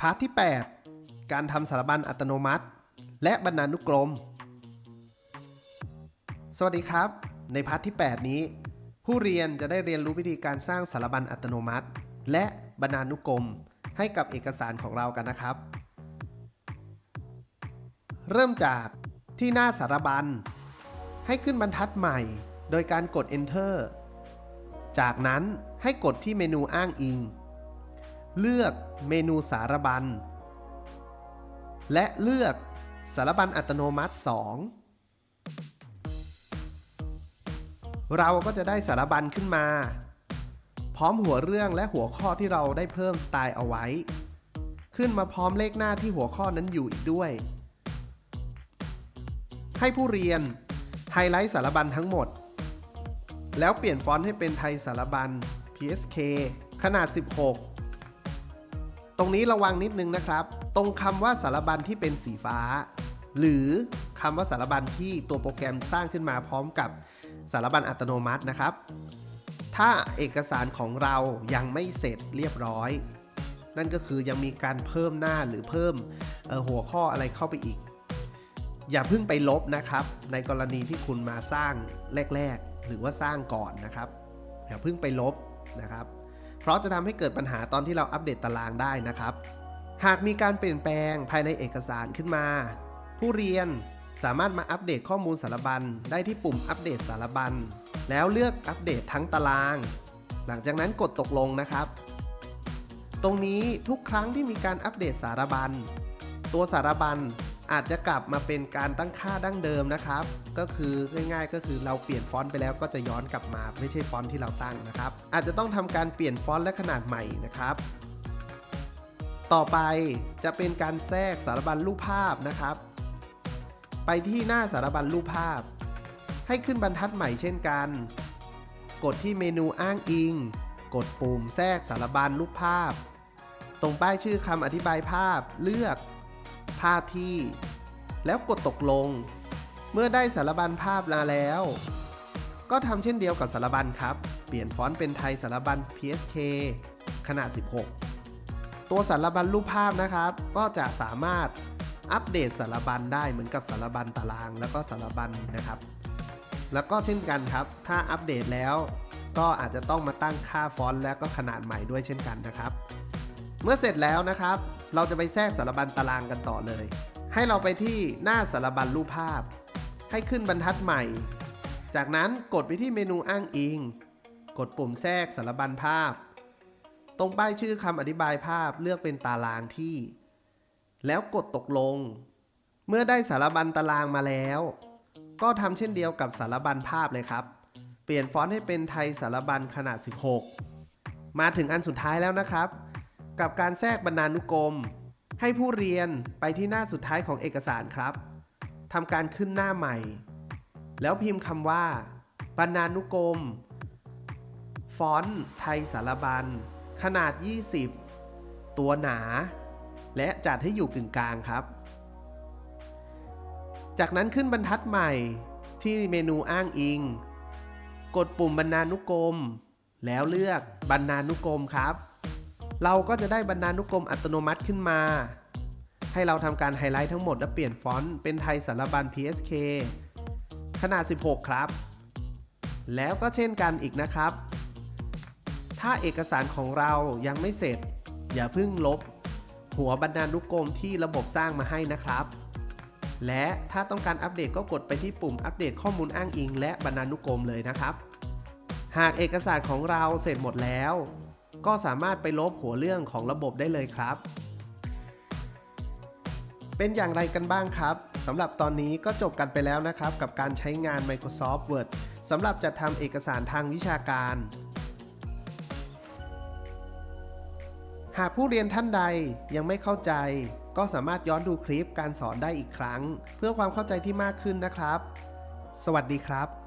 พาร์ทที่ 8 การทำสารบัญอัตโนมัติ และบรรณานุกรม สวัสดีครับ ในพาร์ทที่ 8 นี้ ผู้เรียนจะได้เรียนรู้วิธีการสร้างสารบัญอัตโนมัติ และบรรณานุกรม ให้กับเอกสารของเรากันนะครับ เริ่มจากที่หน้าสารบัญ ให้ขึ้นบรรทัดใหม่ โดยการกด Enter จากนั้นให้กดที่เมนูอ้างอิง เลือกเมนูสารบัญ และเลือกสารบัญอัตโนมัติ 2 เราก็จะได้สารบัญขึ้นมา พร้อมหัวเรื่องและหัวข้อที่เราได้เพิ่มสไตล์เอาไว้ ขึ้นมาพร้อมเลขหน้าที่หัวข้อนั้นอยู่อีกด้วย ให้ผู้เรียนไฮไลท์สารบัญทั้งหมด แล้วเปลี่ยนฟอนต์ให้เป็นไทยสารบัญ PSK ขนาด 16 ตรงนี้ระวังนิดนึงนะครับ ตรงคำว่าสารบัญที่เป็นสีฟ้า หรือคำว่าสารบัญที่ตัวโปรแกรมสร้างขึ้นมาพร้อมกับสารบัญอัตโนมัตินะครับ ถ้าเอกสารของเรายังไม่เสร็จเรียบร้อย นั่นก็คือยังมีการเพิ่มหน้าหรือเพิ่มออหัวข้ออะไรเข้าไปอีก อย่าเพิ่งไปลบนะครับ ในกรณีที่คุณมาสร้างแรก ๆ หรือว่าสร้างก่อนนะครับอย่าเพิ่งไปลบนะครับ เพราะจะทำให้เกิดปัญหาตอนที่เราอัปเดตตารางได้นะครับ หากมีการเปลี่ยนแปลงภายในเอกสารขึ้นมา ผู้เรียนสามารถมาอัปเดตข้อมูลสารบัญได้ที่ปุ่มอัปเดตสารบัญ แล้วเลือกอัปเดตทั้งตาราง หลังจากนั้นกดตกลงนะครับ ตรงนี้ทุกครั้งที่มีการอัปเดตสารบัญ ตัวสารบัญ อาจจะกลับมาเป็นการตั้งค่าดั้งเดิมนะครับ ก็คือง่ายๆ ก็คือเราเปลี่ยนฟอนต์ไปแล้วก็จะย้อนกลับมาไม่ใช่ฟอนต์ที่เราตั้งนะครับ อาจจะต้องทำการเปลี่ยนฟอนต์และขนาดใหม่นะครับ ต่อไปจะเป็นการแทรกสารบัญรูปภาพนะครับ ไปที่หน้าสารบัญรูปภาพ ให้ขึ้นบรรทัดใหม่เช่นกัน กดที่เมนูอ้างอิง กดปุ่มแทรกสารบัญรูปภาพ ตรงป้ายชื่อคำอธิบายภาพเลือก ภาพที่ แล้วกดตกลง เมื่อได้สารบัญภาพมาแล้ว ก็ทำเช่นเดียวกับสารบัญครับ เปลี่ยนฟอนต์เป็นไทยสารบัญ PSK ขนาด 16 ตัวสารบัญรูปภาพนะครับ ก็จะสามารถอัปเดตสารบัญได้เหมือนกับสารบัญตาราง แล้วก็สารบัญนะครับ แล้วก็เช่นกันครับ ถ้าอัปเดตแล้ว ก็อาจจะต้องมาตั้งค่าฟอนต์และก็ขนาดใหม่ด้วยเช่นกันนะครับ เมื่อเสร็จแล้วนะครับ เราจะไปแทรกสารบัญตารางกันต่อเลย ให้เราไปที่หน้าสารบัญรูปภาพ ให้ขึ้นบรรทัดใหม่ จากนั้นกดไปที่เมนูอ้างอิง กดปุ่มแทรกสารบัญภาพ ตรงป้ายชื่อคำอธิบายภาพเลือกเป็นตารางที่ แล้วกดตกลง เมื่อได้สารบัญตารางมาแล้ว ก็ทำเช่นเดียวกับสารบัญภาพเลยครับ เปลี่ยนฟอนต์ให้เป็นไทยสารบัญขนาด 16 มาถึงอันสุดท้ายแล้วนะครับ กับการแทรกบรรณานุกรม ให้ผู้เรียนไปที่หน้าสุดท้ายของเอกสารครับทำการขึ้นหน้าใหม่ แล้วพิมพ์คำว่า บรรณานุกรม ฟอนต์ไทยสารบัญ ขนาด 20 ตัวหนา และจัดให้อยู่กึ่งกลางครับ จากนั้นขึ้นบรรทัดใหม่ที่เมนูอ้างอิง กดปุ่มบรรณานุกรม แล้วเลือกบรรณานุกรมครับ เราก็จะได้บรรณานุกรมอัตโนมัติขึ้นมา ให้เราทำการไฮไลท์ทั้งหมดและเปลี่ยนฟอนต์เป็นไทยสารบัญ PSK ขนาด 16 ครับ แล้วก็เช่นกันอีกนะครับ ถ้าเอกสารของเรายังไม่เสร็จ อย่าเพิ่งลบ หัวบรรณานุกรมที่ระบบสร้างมาให้นะครับ และถ้าต้องการอัปเดตก็กดไปที่ปุ่มอัปเดตข้อมูลอ้างอิง และบรรณานุกรมเลยนะครับ หากเอกสารของเราเสร็จหมดแล้ว ก็สามารถไปลบหัวเรื่องของระบบได้เลยครับ เป็นอย่างไรกันบ้างครับสำหรับตอนนี้ก็จบกันไปแล้วนะครับ กับการใช้งาน Microsoft Word สำหรับจัดทำเอกสารทางวิชาการ หากผู้เรียนท่านใดยังไม่เข้าใจ ก็สามารถย้อนดูคลิปการสอนได้อีกครั้ง เพื่อความเข้าใจที่มากขึ้นนะครับ สวัสดีครับ